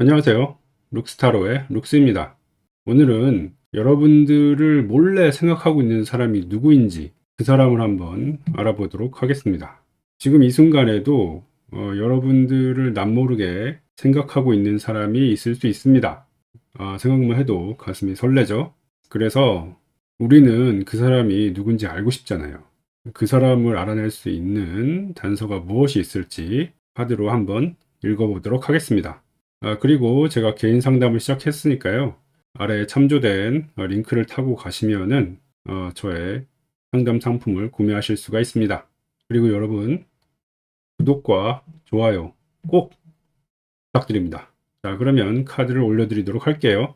안녕하세요. 룩스타로의 룩스입니다. 오늘은 여러분들을 몰래 생각하고 있는 사람이 누구인지 그 사람을 한번 알아보도록 하겠습니다. 지금 이 순간에도 어, 여러분들을 남모르게 생각하고 있는 사람이 있을 수 있습니다. 아, 생각만 해도 가슴이 설레죠. 그래서 우리는 그 사람이 누군지 알고 싶잖아요. 그 사람을 알아낼 수 있는 단서가 무엇이 있을지 카드로 한번 읽어보도록 하겠습니다. 아, 그리고 제가 개인 상담을 시작했으니까요. 아래에 참조된 어, 링크를 타고 가시면은 어, 저의 상담 상품을 구매하실 수가 있습니다. 그리고 여러분 구독과 좋아요 꼭 부탁드립니다. 자, 그러면 카드를 올려드리도록 할게요.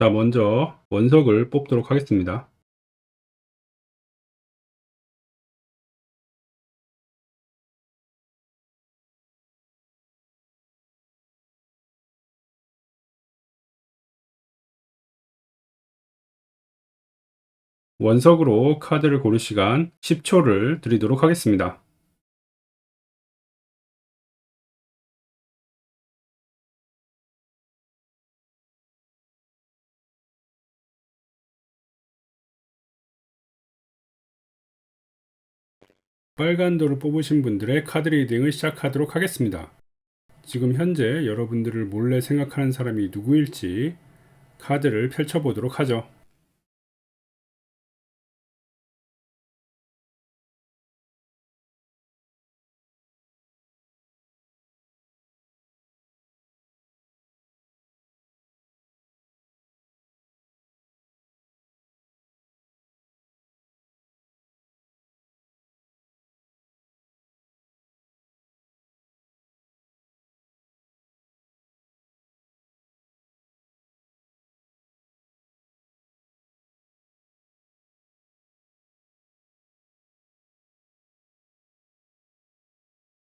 자, 먼저 원석을 뽑도록 하겠습니다. 원석으로 카드를 고를 시간 10초를 드리도록 하겠습니다. 빨간 도를 뽑으신 분들의 카드 리딩을 시작하도록 하겠습니다. 지금 현재 여러분들을 몰래 생각하는 사람이 누구일지 카드를 펼쳐보도록 하죠.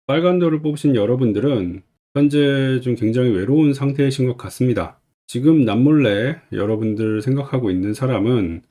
빨간 도를 뽑으신 여러분들은 현재 좀 굉장히 외로운 상태이신 것 같습니다. 지금 남몰래 여러분들 생각하고 있는 사람은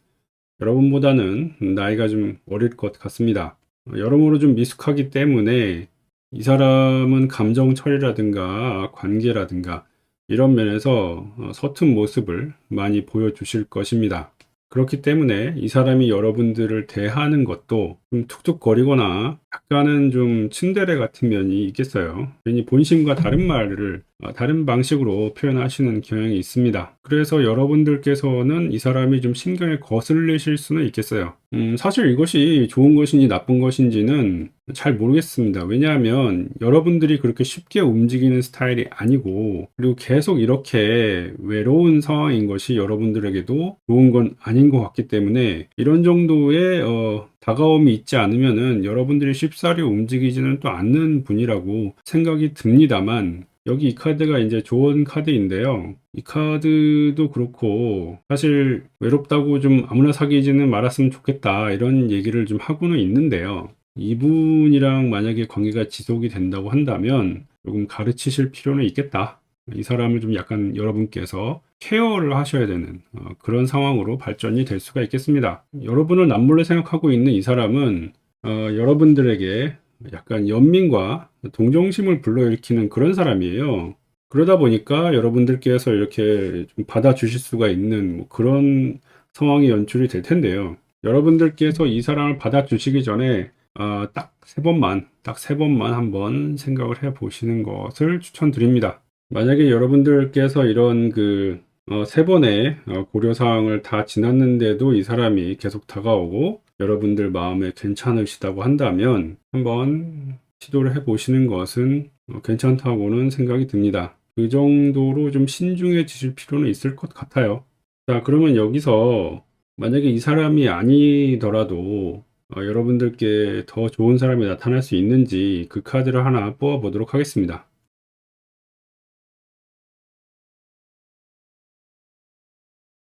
여러분보다는 나이가 좀 어릴 것 같습니다. 여러모로 좀 미숙하기 때문에 이 사람은 감정 처리라든가 관계라든가 이런 면에서 어, 서툰 모습을 많이 보여주실 것입니다. 그렇기 때문에 이 사람이 여러분들을 대하는 것도 좀 툭툭거리거나 약간은 좀 츤데레 같은 면이 있겠어요. 괜히 본심과 다른 말을 어, 다른 방식으로 표현하시는 경향이 있습니다. 그래서 여러분들께서는 이 사람이 좀 신경에 거슬리실 수는 있겠어요. 음, 사실 이것이 좋은 것인지 나쁜 것인지는 잘 모르겠습니다. 왜냐하면 여러분들이 그렇게 쉽게 움직이는 스타일이 아니고 그리고 계속 이렇게 외로운 상황인 것이 여러분들에게도 좋은 건 아닌 것 같기 때문에 이런 정도의 어, 다가움이 있지 않으면은 여러분들이 쉽사리 움직이지는 또 않는 분이라고 생각이 듭니다만 여기 이 카드가 이제 좋은 카드인데요. 이 카드도 그렇고 사실 외롭다고 좀 아무나 사귀지는 말았으면 좋겠다 이런 얘기를 좀 하고는 있는데요. 이분이랑 만약에 관계가 지속이 된다고 한다면 조금 가르치실 필요는 있겠다. 이 사람을 좀 약간 여러분께서 케어를 하셔야 되는 어, 그런 상황으로 발전이 될 수가 있겠습니다. 여러분을 남몰래 생각하고 있는 이 사람은 어, 여러분들에게 약간 연민과 동정심을 불러일으키는 그런 사람이에요. 그러다 보니까 여러분들께서 이렇게 좀 받아주실 수가 있는 뭐 그런 상황이 연출이 될 텐데요. 여러분들께서 이 사람을 받아주시기 전에 어, 딱세 번만, 딱 세 번만 한번 생각을 해 보시는 것을 추천드립니다. 만약에 여러분들께서 이런 그, 어, 세 번의 어, 고려사항을 다 지났는데도 이 사람이 계속 다가오고 여러분들 마음에 괜찮으시다고 한다면 한번 시도를 해 보시는 것은 어, 괜찮다고는 생각이 듭니다. 그 정도로 좀 신중해지실 필요는 있을 것 같아요. 자, 그러면 여기서 만약에 이 사람이 아니더라도 어, 여러분들께 더 좋은 사람이 나타날 수 있는지 그 카드를 하나 뽑아 보도록 하겠습니다.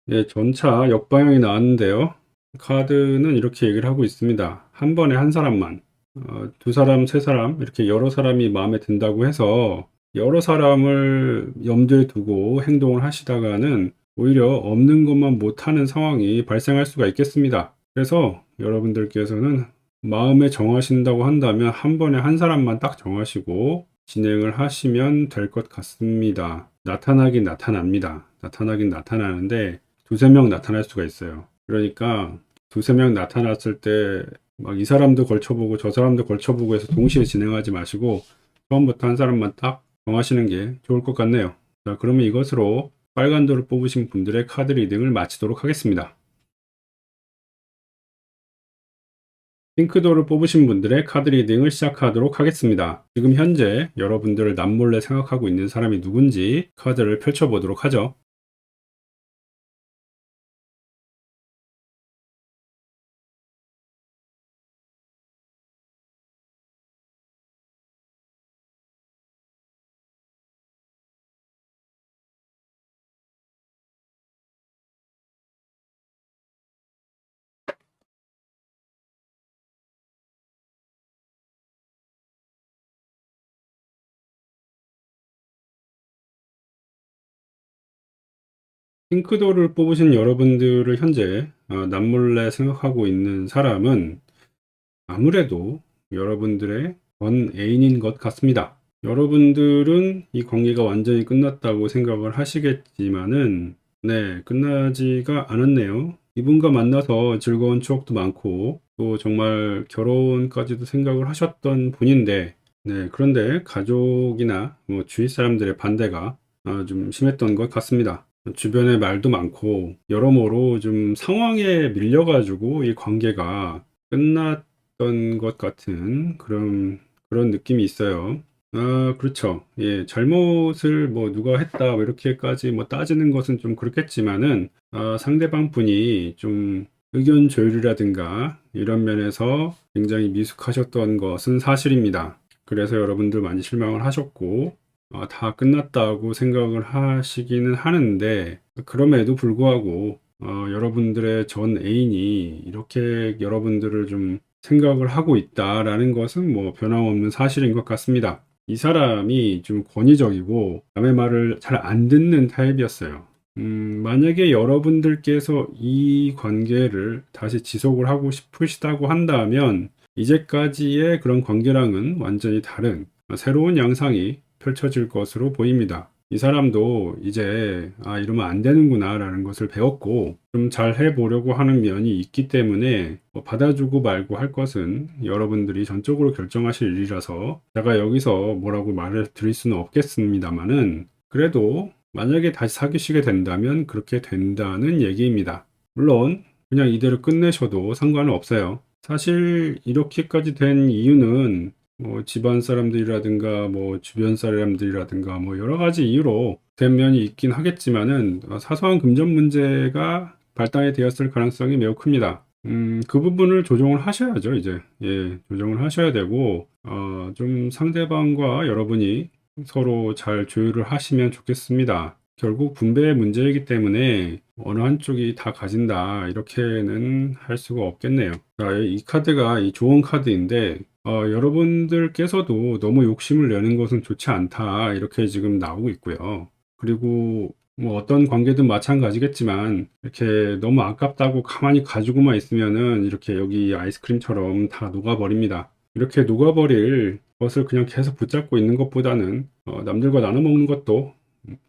예, 전차 역방향이 나왔는데요. 카드는 이렇게 얘기를 하고 있습니다. 한 번에 한 사람만, 어, 두 사람, 세 사람, 이렇게 여러 사람이 마음에 든다고 해서 여러 사람을 염두에 두고 행동을 하시다가는 오히려 없는 것만 못하는 상황이 발생할 수가 있겠습니다. 그래서 여러분들께서는 마음에 정하신다고 한다면 한 번에 한 사람만 딱 정하시고 진행을 하시면 될 것 같습니다. 나타나긴 나타납니다. 나타나긴 나타나는데 두세 명 나타날 수가 있어요. 그러니까 두세 명 나타났을 때 막 이 사람도 걸쳐보고 저 사람도 걸쳐보고 해서 동시에 진행하지 마시고 처음부터 한 사람만 딱 정하시는 게 좋을 것 같네요. 자, 그러면 이것으로 빨간 돌을 뽑으신 분들의 카드 리딩을 마치도록 하겠습니다. 핑크도를 뽑으신 분들의 카드 리딩을 시작하도록 하겠습니다. 지금 현재 여러분들을 남몰래 생각하고 있는 사람이 누군지 카드를 펼쳐보도록 하죠. 핑크도를 뽑으신 여러분들을 현재 어, 남몰래 생각하고 있는 사람은 아무래도 여러분들의 전 애인인 것 같습니다. 여러분들은 이 관계가 완전히 끝났다고 생각을 하시겠지만은 네, 끝나지가 않았네요. 이분과 만나서 즐거운 추억도 많고 또 정말 결혼까지도 생각을 하셨던 분인데 네, 그런데 가족이나 뭐 주위 사람들의 반대가 아, 좀 심했던 것 같습니다. 주변에 말도 많고 여러모로 좀 상황에 밀려가지고 이 관계가 끝났던 것 같은 그런 그런 느낌이 있어요. 아, 그렇죠. 예, 잘못을 뭐 누가 했다 뭐 이렇게까지 뭐 따지는 것은 좀 그렇겠지만은 아, 상대방 분이 좀 의견 조율이라든가 이런 면에서 굉장히 미숙하셨던 것은 사실입니다. 그래서 여러분들 많이 실망을 하셨고 어, 다 끝났다고 생각을 하시기는 하는데 그럼에도 불구하고 어, 여러분들의 전 애인이 이렇게 여러분들을 좀 생각을 하고 있다라는 것은 뭐 변함없는 사실인 것 같습니다. 이 사람이 좀 권위적이고 남의 말을 잘 안 듣는 타입이었어요. 음, 만약에 여러분들께서 이 관계를 다시 지속을 하고 싶으시다고 한다면 이제까지의 그런 관계랑은 완전히 다른 새로운 양상이 펼쳐질 것으로 보입니다. 이 사람도 이제 아 이러면 안 되는구나 라는 것을 배웠고 좀 잘 해보려고 하는 면이 있기 때문에 뭐 받아주고 말고 할 것은 여러분들이 전적으로 결정하실 일이라서 제가 여기서 뭐라고 말을 드릴 수는 없겠습니다만은 그래도 만약에 다시 사귀시게 된다면 그렇게 된다는 얘기입니다. 물론 그냥 이대로 끝내셔도 상관은 없어요. 사실 이렇게까지 된 이유는 뭐 집안 사람들이라든가 뭐 주변 사람들이라든가 뭐 여러 가지 이유로 된 면이 있긴 하겠지만은 어, 사소한 금전 문제가 발단이 되었을 가능성이 매우 큽니다. 음, 그 부분을 조정을 하셔야죠, 이제. 예, 조정을 하셔야 되고, 어, 좀 상대방과 여러분이 서로 잘 조율을 하시면 좋겠습니다. 결국 분배의 문제이기 때문에 어느 한쪽이 다 가진다, 이렇게는 할 수가 없겠네요. 자, 이 카드가 이 좋은 카드인데, 어, 여러분들께서도 너무 욕심을 내는 것은 좋지 않다. 이렇게 지금 나오고 있고요. 그리고 뭐 어떤 관계든 마찬가지겠지만 이렇게 너무 아깝다고 가만히 가지고만 있으면은 이렇게 여기 아이스크림처럼 다 녹아버립니다. 이렇게 녹아버릴 것을 그냥 계속 붙잡고 있는 것보다는 어, 남들과 나눠 먹는 것도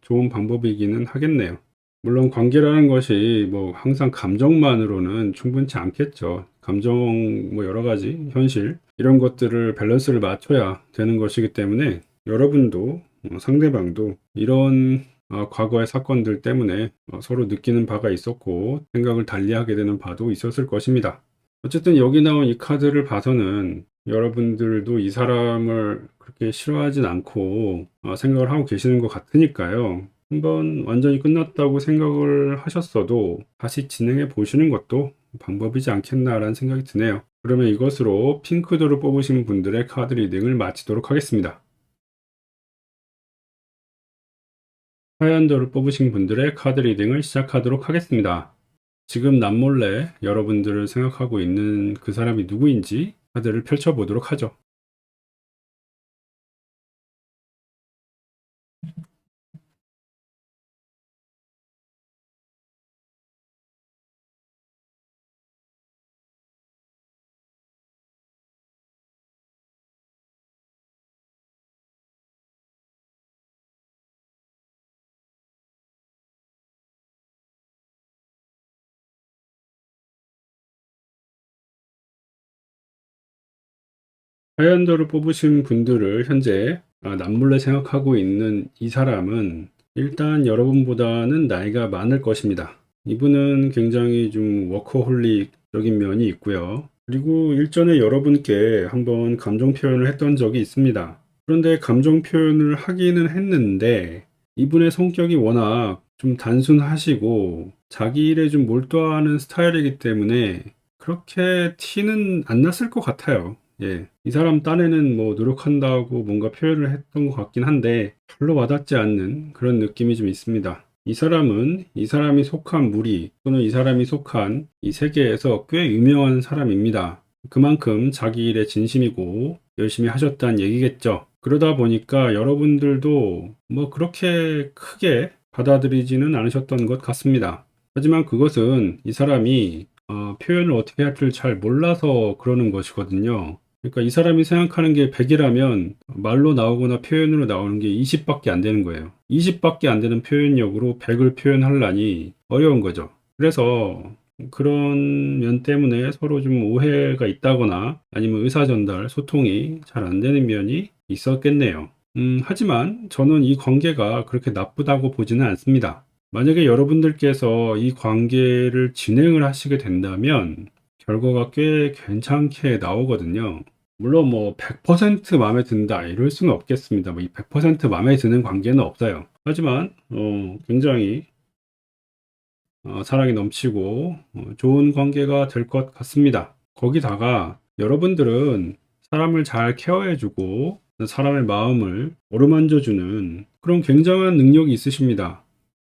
좋은 방법이기는 하겠네요. 물론 관계라는 것이 뭐 항상 감정만으로는 충분치 않겠죠. 감정 뭐 여러 가지 현실 이런 것들을 밸런스를 맞춰야 되는 것이기 때문에 여러분도 어, 상대방도 이런 어, 과거의 사건들 때문에 어, 서로 느끼는 바가 있었고 생각을 달리하게 되는 바도 있었을 것입니다. 어쨌든 여기 나온 이 카드를 봐서는 여러분들도 이 사람을 그렇게 싫어하진 않고 어, 생각을 하고 계시는 것 같으니까요. 한번 완전히 끝났다고 생각을 하셨어도 다시 진행해 보시는 것도 방법이지 않겠나라는 생각이 드네요. 그러면 이것으로 핑크도를 뽑으신 분들의 카드 리딩을 마치도록 하겠습니다. 하얀도를 뽑으신 분들의 카드 리딩을 시작하도록 하겠습니다. 지금 남몰래 여러분들을 생각하고 있는 그 사람이 누구인지 카드를 펼쳐보도록 하죠. 하얀도를 뽑으신 분들을 현재 아, 남몰래 생각하고 있는 이 사람은 일단 여러분보다는 나이가 많을 것입니다. 이분은 굉장히 좀 워커홀릭적인 면이 있고요. 그리고 일전에 여러분께 한번 감정 표현을 했던 적이 있습니다. 그런데 감정 표현을 하기는 했는데 이분의 성격이 워낙 좀 단순하시고 자기 일에 좀 몰두하는 스타일이기 때문에 그렇게 티는 안 났을 것 같아요. 예. 이 사람 딴에는 뭐 노력한다고 뭔가 표현을 했던 것 같긴 한데 별로 와닿지 않는 그런 느낌이 좀 있습니다. 이 사람은 이 사람이 속한 무리 또는 이 사람이 속한 이 세계에서 꽤 유명한 사람입니다. 그만큼 자기 일에 진심이고 열심히 하셨다는 얘기겠죠. 그러다 보니까 여러분들도 뭐 그렇게 크게 받아들이지는 않으셨던 것 같습니다. 하지만 그것은 이 사람이 어, 표현을 어떻게 할지를 잘 몰라서 그러는 것이거든요. 그러니까 이 사람이 생각하는 게 100이라면 말로 나오거나 표현으로 나오는 게 20밖에 안 되는 거예요. 20밖에 안 되는 표현력으로 100을 표현하려니 어려운 거죠. 그래서 그런 면 때문에 서로 좀 오해가 있다거나 아니면 의사 전달, 소통이 잘 안 되는 면이 있었겠네요. 음, 하지만 저는 이 관계가 그렇게 나쁘다고 보지는 않습니다. 만약에 여러분들께서 이 관계를 진행을 하시게 된다면 결과가 꽤 괜찮게 나오거든요. 물론 뭐 100% 마음에 든다 이럴 수는 없겠습니다. 뭐 이 100% 마음에 드는 관계는 없어요. 하지만 어, 굉장히 어, 사랑이 넘치고 어, 좋은 관계가 될 것 같습니다. 거기다가 여러분들은 사람을 잘 케어해주고 사람의 마음을 어루만져주는 그런 굉장한 능력이 있으십니다.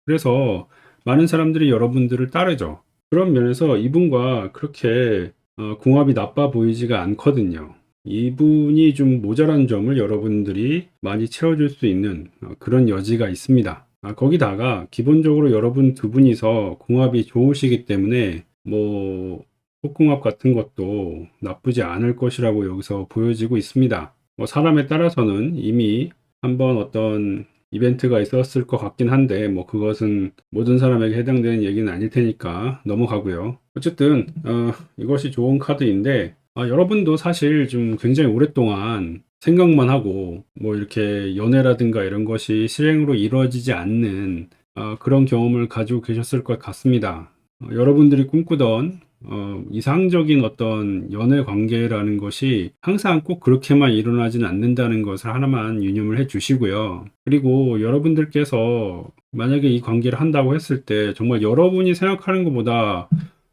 그래서 많은 사람들이 여러분들을 따르죠. 그런 면에서 이분과 그렇게 어, 궁합이 나빠 보이지가 않거든요. 이분이 좀 모자란 점을 여러분들이 많이 채워줄 수 있는 어, 그런 여지가 있습니다. 아, 거기다가 기본적으로 여러분 두 분이서 궁합이 좋으시기 때문에 뭐 속궁합 같은 것도 나쁘지 않을 것이라고 여기서 보여지고 있습니다. 뭐 사람에 따라서는 이미 한번 어떤 이벤트가 있었을 것 같긴 한데 뭐 그것은 모든 사람에게 해당되는 얘기는 아닐 테니까 넘어가고요. 어쨌든 어, 이것이 좋은 카드인데 아, 여러분도 사실 좀 굉장히 오랫동안 생각만 하고 뭐 이렇게 연애라든가 이런 것이 실행으로 이루어지지 않는 어, 그런 경험을 가지고 계셨을 것 같습니다. 어, 여러분들이 꿈꾸던 어, 이상적인 어떤 연애 관계라는 것이 항상 꼭 그렇게만 일어나지는 않는다는 것을 하나만 유념을 해 주시고요. 그리고 여러분들께서 만약에 이 관계를 한다고 했을 때 정말 여러분이 생각하는 것보다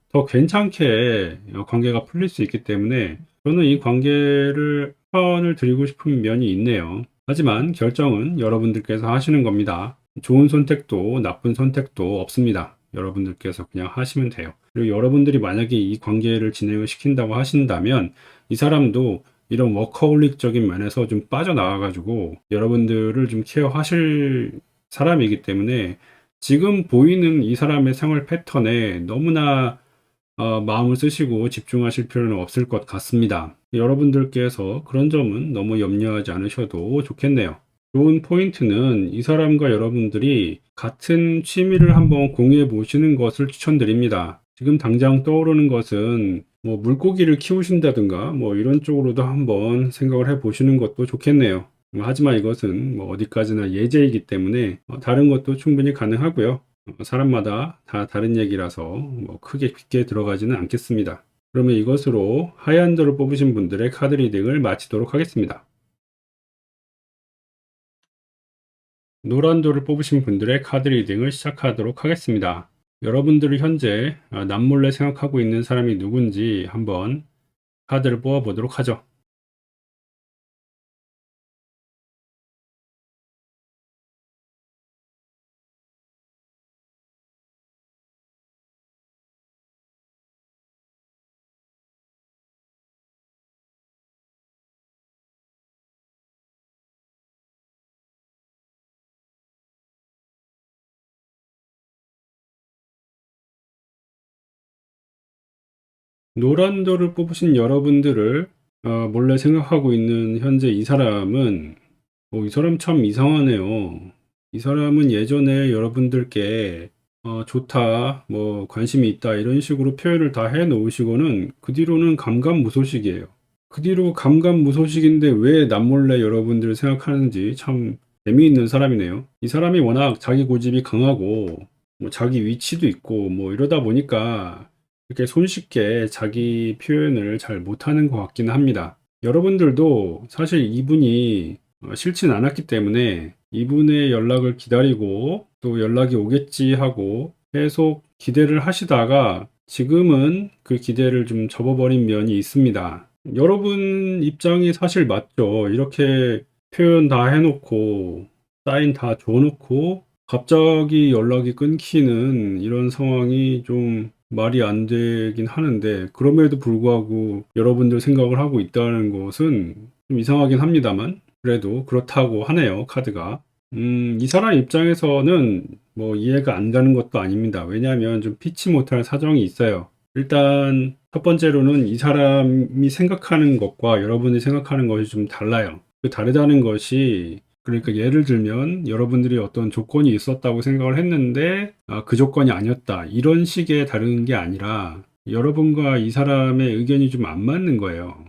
더 괜찮게 관계가 풀릴 수 있기 때문에 저는 이 관계를 추천을 드리고 싶은 면이 있네요. 하지만 결정은 여러분들께서 하시는 겁니다. 좋은 선택도 나쁜 선택도 없습니다. 여러분들께서 그냥 하시면 돼요. 그리고 여러분들이 만약에 이 관계를 진행을 시킨다고 하신다면 이 사람도 이런 워커홀릭적인 면에서 좀 빠져나와가지고 여러분들을 좀 케어하실 사람이기 때문에 지금 보이는 이 사람의 생활 패턴에 너무나 어, 마음을 쓰시고 집중하실 필요는 없을 것 같습니다. 여러분들께서 그런 점은 너무 염려하지 않으셔도 좋겠네요. 좋은 포인트는 이 사람과 여러분들이 같은 취미를 한번 공유해 보시는 것을 추천드립니다. 지금 당장 떠오르는 것은 뭐 물고기를 키우신다든가 뭐 이런 쪽으로도 한번 생각을 해 보시는 것도 좋겠네요. 하지만 이것은 뭐 어디까지나 예제이기 때문에 어, 다른 것도 충분히 가능하고요. 어, 사람마다 다 다른 얘기라서 뭐 크게 깊게 들어가지는 않겠습니다. 그러면 이것으로 하얀 도를 뽑으신 분들의 카드 리딩을 마치도록 하겠습니다. 노란도를 뽑으신 분들의 카드 리딩을 시작하도록 하겠습니다. 여러분들을 현재 아, 남몰래 생각하고 있는 사람이 누군지 한번 카드를 뽑아 보도록 하죠. 노란도를 뽑으신 여러분들을 어, 몰래 생각하고 있는 현재 이 사람은 어, 이 사람 참 이상하네요. 이 사람은 예전에 여러분들께 어, 좋다, 뭐 관심이 있다 이런 식으로 표현을 다 해 놓으시고는 그 뒤로는 감감무소식이에요. 그 뒤로 감감무소식인데 왜 남몰래 여러분들을 생각하는지 참 재미있는 사람이네요. 이 사람이 워낙 자기 고집이 강하고 뭐 자기 위치도 있고 뭐 이러다 보니까 이렇게 손쉽게 자기 표현을 잘 못하는 것 같기는 합니다. 여러분들도 사실 이분이 어, 싫진 않았기 때문에 이분의 연락을 기다리고 또 연락이 오겠지 하고 계속 기대를 하시다가 지금은 그 기대를 좀 접어버린 면이 있습니다. 여러분 입장이 사실 맞죠. 이렇게 표현 다 해놓고 사인 다 줘놓고 갑자기 연락이 끊기는 이런 상황이 좀 말이 안 되긴 하는데 그럼에도 불구하고 여러분들 생각을 하고 있다는 것은 좀 이상하긴 합니다만 그래도 그렇다고 하네요 카드가. 음, 이 사람 입장에서는 뭐 이해가 안 가는 것도 아닙니다. 왜냐하면 좀 피치 못할 사정이 있어요. 일단 첫 번째로는 이 사람이 생각하는 것과 여러분이 생각하는 것이 좀 달라요. 그 다르다는 것이 그러니까 예를 들면 여러분들이 어떤 조건이 있었다고 생각을 했는데 아, 그 조건이 아니었다. 이런 식의 다른 게 아니라 여러분과 이 사람의 의견이 좀 안 맞는 거예요.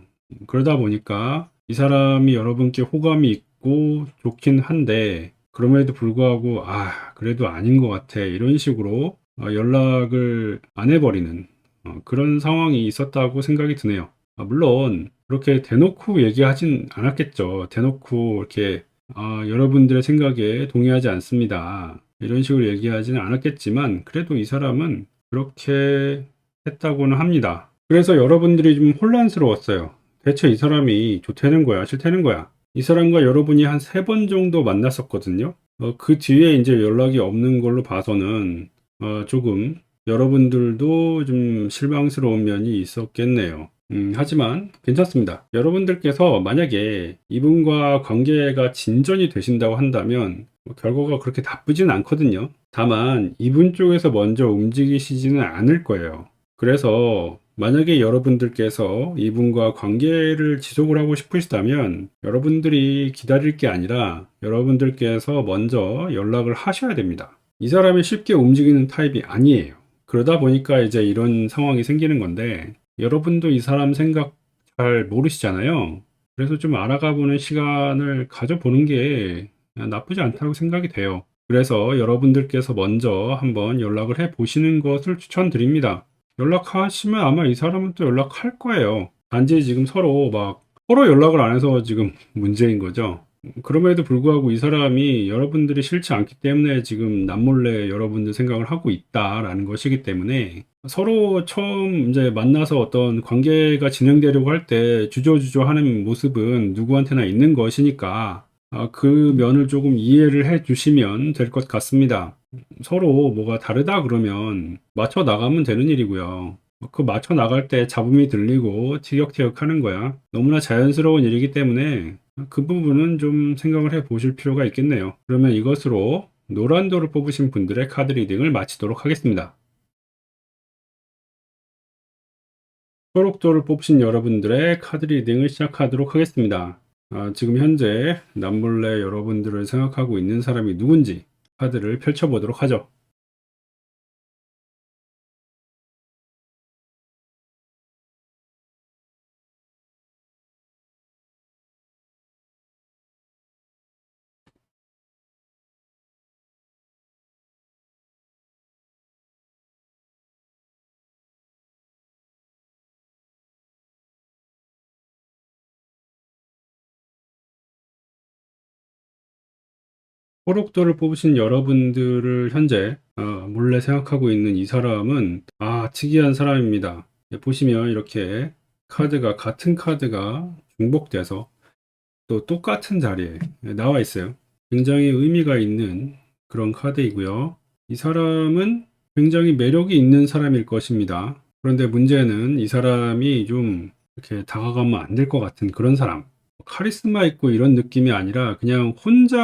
그러다 보니까 이 사람이 여러분께 호감이 있고 좋긴 한데 그럼에도 불구하고 아 그래도 아닌 것 같아 이런 식으로 어, 연락을 안 해버리는 어, 그런 상황이 있었다고 생각이 드네요. 아, 물론 그렇게 대놓고 얘기하진 않았겠죠. 대놓고 이렇게 아, 여러분들의 생각에 동의하지 않습니다. 이런 식으로 얘기하지는 않았겠지만 그래도 이 사람은 그렇게 했다고는 합니다. 그래서 여러분들이 좀 혼란스러웠어요. 대체 이 사람이 좋다는 거야, 싫다는 거야. 이 사람과 여러분이 한 세 번 정도 만났었거든요. 어, 그 뒤에 이제 연락이 없는 걸로 봐서는 어, 조금 여러분들도 좀 실망스러운 면이 있었겠네요. 음, 하지만 괜찮습니다. 여러분들께서 만약에 이분과 관계가 진전이 되신다고 한다면 뭐 결과가 그렇게 나쁘진 않거든요. 다만 이분 쪽에서 먼저 움직이시지는 않을 거예요. 그래서 만약에 여러분들께서 이분과 관계를 지속을 하고 싶으시다면 여러분들이 기다릴 게 아니라 여러분들께서 먼저 연락을 하셔야 됩니다. 이 사람이 쉽게 움직이는 타입이 아니에요. 그러다 보니까 이제 이런 상황이 생기는 건데 여러분도 이 사람 생각 잘 모르시잖아요. 그래서 좀 알아가 보는 시간을 가져보는 게 나쁘지 않다고 생각이 돼요. 그래서 여러분들께서 먼저 한번 연락을 해 보시는 것을 추천드립니다. 연락하시면 아마 이 사람은 또 연락할 거예요. 단지 지금 서로 막 서로 연락을 안 해서 지금 문제인 거죠. 그럼에도 불구하고 이 사람이 여러분들이 싫지 않기 때문에 지금 남몰래 여러분들 생각을 하고 있다라는 것이기 때문에 서로 처음 이제 만나서 어떤 관계가 진행되려고 할 때 주저주저 하는 모습은 누구한테나 있는 것이니까 아, 그 면을 조금 이해를 해 주시면 될 것 같습니다. 서로 뭐가 다르다 그러면 맞춰 나가면 되는 일이고요. 그 맞춰 나갈 때 잡음이 들리고 티격태격 하는 거야. 너무나 자연스러운 일이기 때문에 그 부분은 좀 생각을 해 보실 필요가 있겠네요. 그러면 이것으로 노란도를 뽑으신 분들의 카드 리딩을 마치도록 하겠습니다. 초록도를 뽑으신 여러분들의 카드 리딩을 시작하도록 하겠습니다. 아, 지금 현재 남몰래 여러분들을 생각하고 있는 사람이 누군지 카드를 펼쳐보도록 하죠. 호록도를 뽑으신 여러분들을 현재 어, 몰래 생각하고 있는 이 사람은 아 특이한 사람입니다. 예, 보시면 이렇게 카드가 같은 카드가 중복돼서 또 똑같은 자리에 나와 있어요. 굉장히 의미가 있는 그런 카드이고요. 이 사람은 굉장히 매력이 있는 사람일 것입니다. 그런데 문제는 이 사람이 좀 이렇게 다가가면 안 될 것 같은 그런 사람. 카리스마 있고 이런 느낌이 아니라 그냥 혼자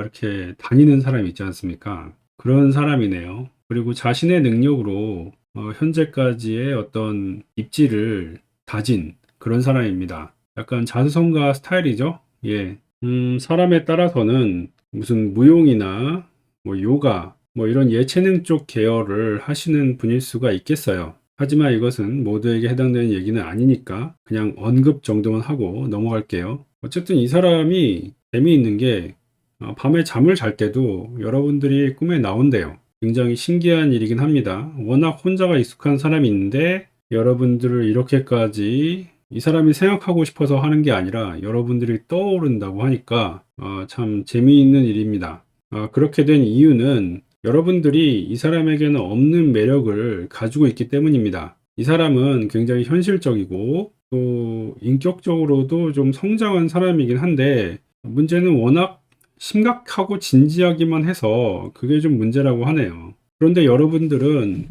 이렇게 다니는 사람 있지 않습니까? 그런 사람이네요. 그리고 자신의 능력으로 어, 현재까지의 어떤 입지를 다진 그런 사람입니다. 약간 자수성가 스타일이죠? 예. 음, 사람에 따라서는 무슨 무용이나 뭐 요가, 뭐 이런 예체능 쪽 계열을 하시는 분일 수가 있겠어요. 하지만 이것은 모두에게 해당되는 얘기는 아니니까 그냥 언급 정도만 하고 넘어갈게요. 어쨌든 이 사람이 재미있는 게 어, 밤에 잠을 잘 때도 여러분들이 꿈에 나온대요. 굉장히 신기한 일이긴 합니다. 워낙 혼자가 익숙한 사람이 있는데 여러분들을 이렇게까지 이 사람이 생각하고 싶어서 하는 게 아니라 여러분들이 떠오른다고 하니까 어, 참 재미있는 일입니다. 어, 그렇게 된 이유는 여러분들이 이 사람에게는 없는 매력을 가지고 있기 때문입니다. 이 사람은 굉장히 현실적이고 또 인격적으로도 좀 성장한 사람이긴 한데 문제는 워낙 심각하고 진지하기만 해서 그게 좀 문제라고 하네요. 그런데 여러분들은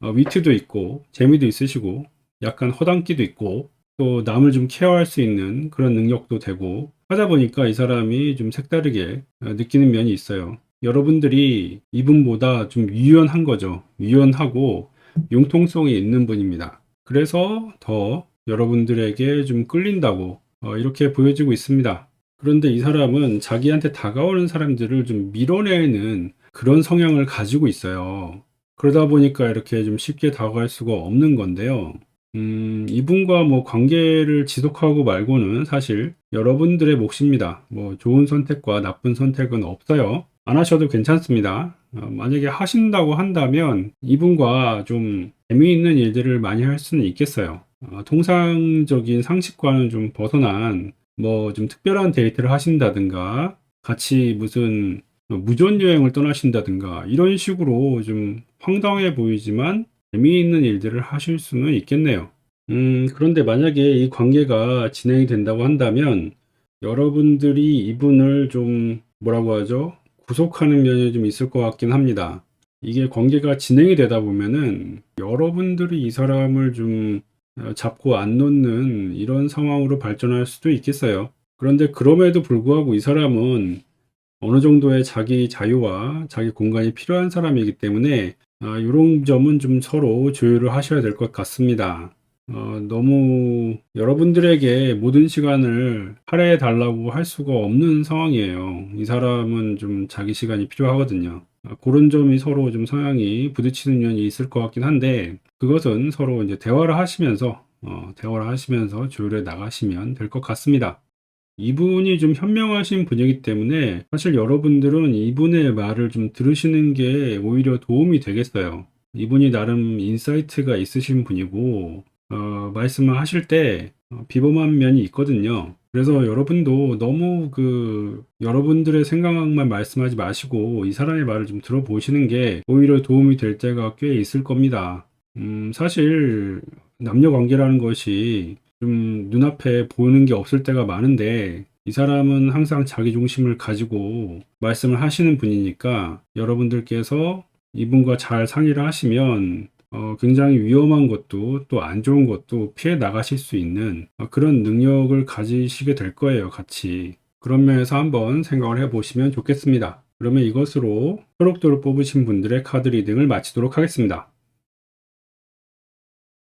어, 위트도 있고 재미도 있으시고 약간 허당기도 있고 또 남을 좀 케어할 수 있는 그런 능력도 되고 하다 보니까 이 사람이 좀 색다르게 어, 느끼는 면이 있어요. 여러분들이 이분보다 좀 유연한 거죠. 유연하고 융통성이 있는 분입니다. 그래서 더 여러분들에게 좀 끌린다고 어, 이렇게 보여지고 있습니다. 그런데 이 사람은 자기한테 다가오는 사람들을 좀 밀어내는 그런 성향을 가지고 있어요. 그러다 보니까 이렇게 좀 쉽게 다가갈 수가 없는 건데요. 음, 이분과 뭐 관계를 지속하고 말고는 사실 여러분들의 몫입니다. 뭐 좋은 선택과 나쁜 선택은 없어요. 안 하셔도 괜찮습니다. 어, 만약에 하신다고 한다면 이분과 좀 재미있는 일들을 많이 할 수는 있겠어요. 어, 통상적인 상식과는 좀 벗어난 뭐 좀 특별한 데이트를 하신다든가 같이 무슨 무전 여행을 떠나신다든가 이런 식으로 좀 황당해 보이지만 재미있는 일들을 하실 수는 있겠네요. 음, 그런데 만약에 이 관계가 진행이 된다고 한다면 여러분들이 이분을 좀 뭐라고 하죠? 구속하는 면이 좀 있을 것 같긴 합니다. 이게 관계가 진행이 되다 보면은 여러분들이 이 사람을 좀 어, 잡고 안 놓는 이런 상황으로 발전할 수도 있겠어요. 그런데 그럼에도 불구하고 이 사람은 어느 정도의 자기 자유와 자기 공간이 필요한 사람이기 때문에 이런 아, 점은 좀 서로 조율을 하셔야 될 것 같습니다. 어, 너무 여러분들에게 모든 시간을 할애해 달라고 할 수가 없는 상황이에요. 이 사람은 좀 자기 시간이 필요하거든요. 어, 그런 점이 서로 좀 성향이 부딪히는 면이 있을 것 같긴 한데 그것은 서로 이제 대화를 하시면서 어, 대화를 하시면서 조율해 나가시면 될 것 같습니다. 이분이 좀 현명하신 분이기 때문에 사실 여러분들은 이분의 말을 좀 들으시는 게 오히려 도움이 되겠어요. 이분이 나름 인사이트가 있으신 분이고 어, 말씀을 하실 때 어, 비범한 면이 있거든요. 그래서 여러분도 너무 그 여러분들의 생각만 말씀하지 마시고 이 사람의 말을 좀 들어보시는 게 오히려 도움이 될 때가 꽤 있을 겁니다. 음, 사실 남녀 관계라는 것이 좀 눈앞에 보이는 게 없을 때가 많은데 이 사람은 항상 자기 중심을 가지고 말씀을 하시는 분이니까 여러분들께서 이분과 잘 상의를 하시면 어, 굉장히 위험한 것도 또 안 좋은 것도 피해 나가실 수 있는 어, 그런 능력을 가지시게 될 거예요, 같이. 그런 면에서 한번 생각을 해 보시면 좋겠습니다. 그러면 이것으로 초록도를 뽑으신 분들의 카드 리딩을 마치도록 하겠습니다.